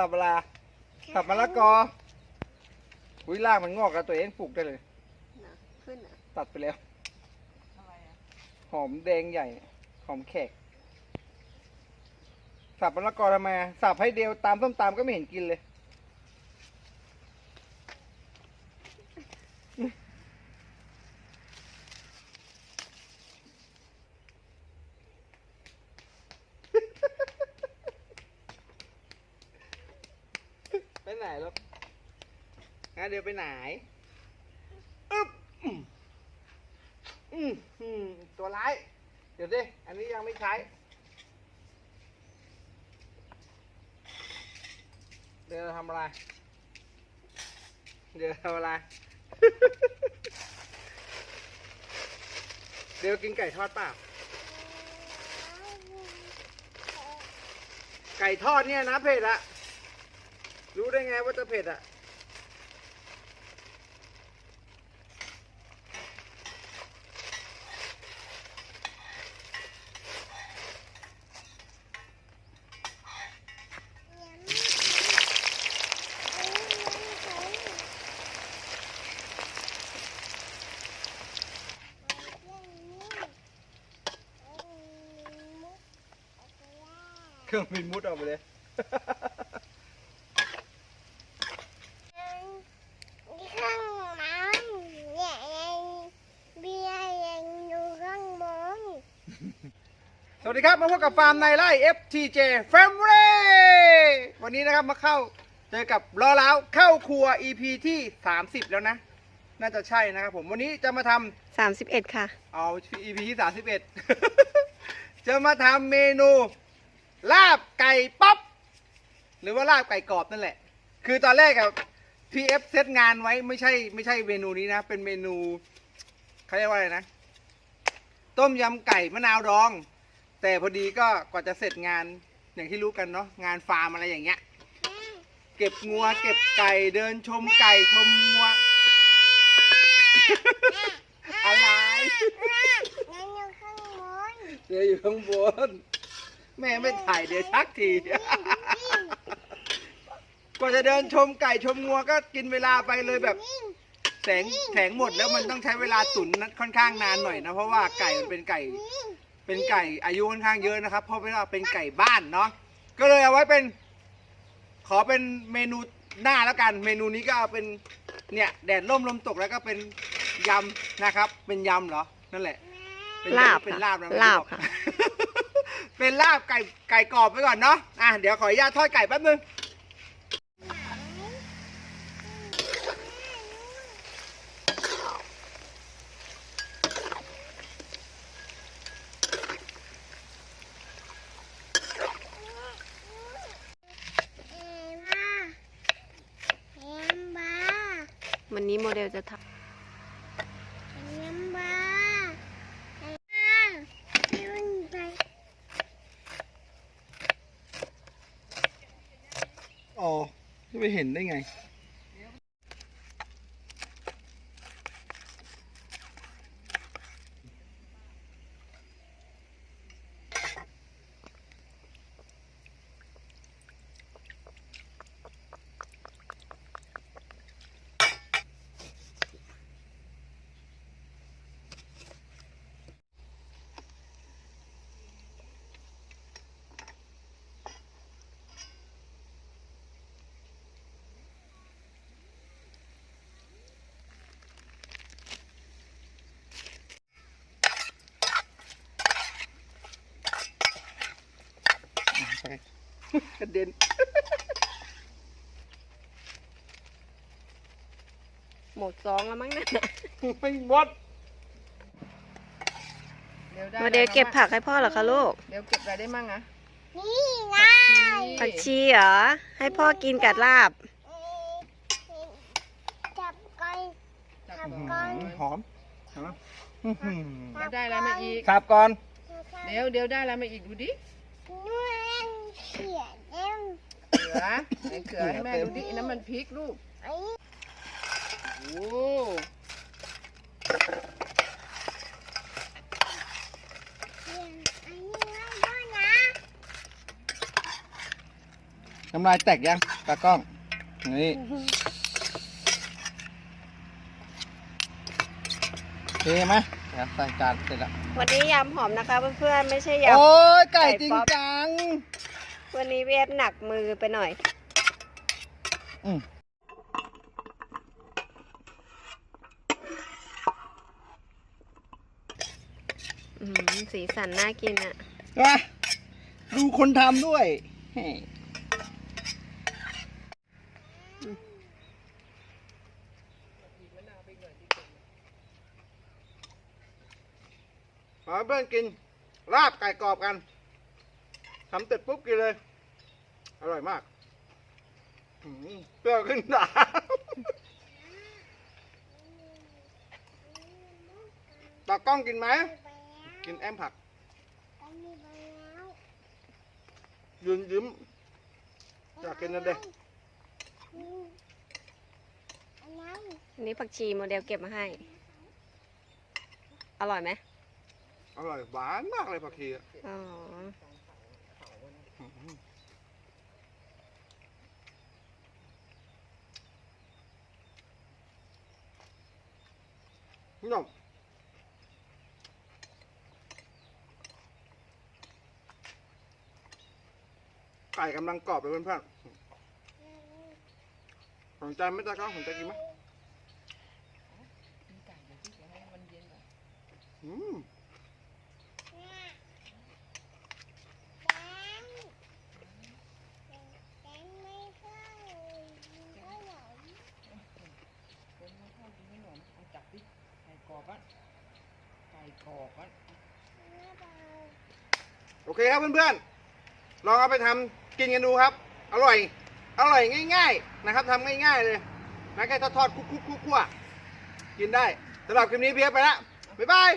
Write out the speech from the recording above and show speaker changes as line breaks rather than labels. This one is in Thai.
สับปะรดสับมะละกออุ้ยรากมันงอกกับตัวเองปลูกได้เลย
นะขึ้นอะ
ตัดไปแล้วหอมแดงใหญ่ หอมแขกสับมะละกอทำไมอะสับให้เดียวตามส้มตำก็ไม่เห็นกินเลย ไหนลูกงั้นเดี๋ยวไปไหนอึ๊บอืมอืมตัวร้าย เดี๋ยวดิ อันนี้ยังไม่ใช้ เดี๋ยวทำอะไร เดี๋ยวทำอะไร เดี๋ยวกินไก่ทอดเปล่า ไก่ทอดเนี่ยนะเผ็ดอะ รู้ได้ไงว่าจะเผ็ดอะเครื่องบินมุดออกไปเลย
ข้างหลังเนี่ยยังเบียร์ยังอยู่ข้างบน
สวัสดีครับ มาพบกับฟาร์มในไร่ FTJ Family วันนี้นะครับมาเข้าเจอกับล้อล้าวเข้าครัว EP ที่ 30 แล้วนะ น่าจะใช่นะครับผมวันนี้จะมาท
สามสิบเอ็ดค่ะำ
เอา EP ที่ 31 จะมาทำเมนู ลาบไก่ป๊อปหรือว่าลาบไก่กรอบนั่นแหละ คือตอนแรกอะ PF เซตงานไว้ไม่ใช่ไม่ใช่เมนูนี้นะ เป็นเมนูเขาเรียกว่าอะไรนะ ต้มยำไก่มะนาวดอง แต่พอดีก็กว่าจะเสร็จงานอย่างที่รู้กันเนาะงานฟาร์มอะไรอย่างเงี้ย เก็บงัว เก็บไก่เดินชมไก่ชมงัว อะไร
ยังอยู่ข้างบน
เดี๋ยวอยู่ข้างบน แม่ไม่ถ่ายเดี๋ยวชักที กว่าจะเดินชมไก่ชมงัวก็กินเวลาไปเลยแบบแสงแสงหมดแล้วมันต้องใช้เวลาตุ๋นนะค่อนข้างนานหน่อยนะ เพราะว่าไก่มันเป็นไก่ เป็นไก่อายุค่อนข้างเยอะนะครับ เพราะว่าเป็นไก่บ้านเนาะก็เลยเอาไว้เป็น ขอเป็นเมนูหน้าแล้วกัน เมนูนี้ก็เอาเป็นเนี่ยแดดร่มลมตกแล้วก็เป็นยำนะครับ เป็นยำเหรอนั่นแหละ เป็น
ลาบ
เป็น
ค่ะ
ลาบนะ
ลาบค่ะ
เป็นลาบไก่ไก่กรอบไปก่อนเนาะอะเดี๋ยวขออนุญาตทอดไก่แป๊บนึง
วันนี้โมเดลจะทำ
อ๋อจะไปเห็นได้ไง ไป กระเด็นำ
หมดซองแล้วมั้งเนะ
ไม่หมด
โมเดลเก็บผักให้พ่อเหรอคะลูก
เดี๋ยวเก็บอะไรได้มั่งอะ
นี่ไง
ผักชีเหรอ ให้พ่อกินกับลาบ
จับไก่
จับ
ครับ
ก่อน
หอมหอมอื้อหือ
แล้วได้อะไรมาอีก
สับก่อน
เดี๋ยวเดี๋ยวได้อะไรมาอีกดูดิ
นู่น เขียนเอ็ม
เขือไหนเขือให้แม่ดูดิอันนั้นมันพริกลูก
ไอ้
โอ้
เขียนอันนี้ไว้ด้วยนะ
น้น้ำลายแตกยังตากล้อง นี่เทไหมเดี๋ยวใส่จานเสร็จแล้ว
วันนี้ยำหอมนะคะเพื่อนๆไม่ใช่ยำ
โอ้ยไก่
ไก่
จริง
ป๊อป
จัง
วันนี้พี่เอฟหนักมือไปหน่อย
อืม
อืมสีสันน่ากินอะ
มาดูคนทำด้วยเฮ้มาเพื่อนกินลาบไก่กรอบกัน ทำเสร็จปุ๊บกินเลย อร่อยมากอืมเปรี้ยวขึ้นตา ตากล้องกินไหม กินแอมผัก
กันมีไปแล้ว
ยืนยิ้ม อยากกินนั่นเด้
อืมอันนั้น
อันนี้ผักชีโมเดลเก็บมาให้ อร่อยไหม
อร่อยหวานมากเลยผักชีอะ
อ๋อ
คุณผู้องไก่กำลังกรอบเลยเพื่อนๆสนใจไหมจ๊ะก็สนใจกินไหม
กินมันเย็นก่อน
อืม
แกงไม่เข้าขนม
คนไม่เข้ากินขนมเอาจับดิไก่กรอบอะไก่กรอบอะ
แม่เบา
โอเคครับเพื่อนๆ ลองเอาไปทำกินกันดูครับ อร่อย อร่อยง่าย ๆ นะครับทำง่ายๆเลยนะแค่ทอดๆคุกๆคั่วๆกินได้สำหรับคลิปนี้เพียบไปแล้วบ๊ายบาย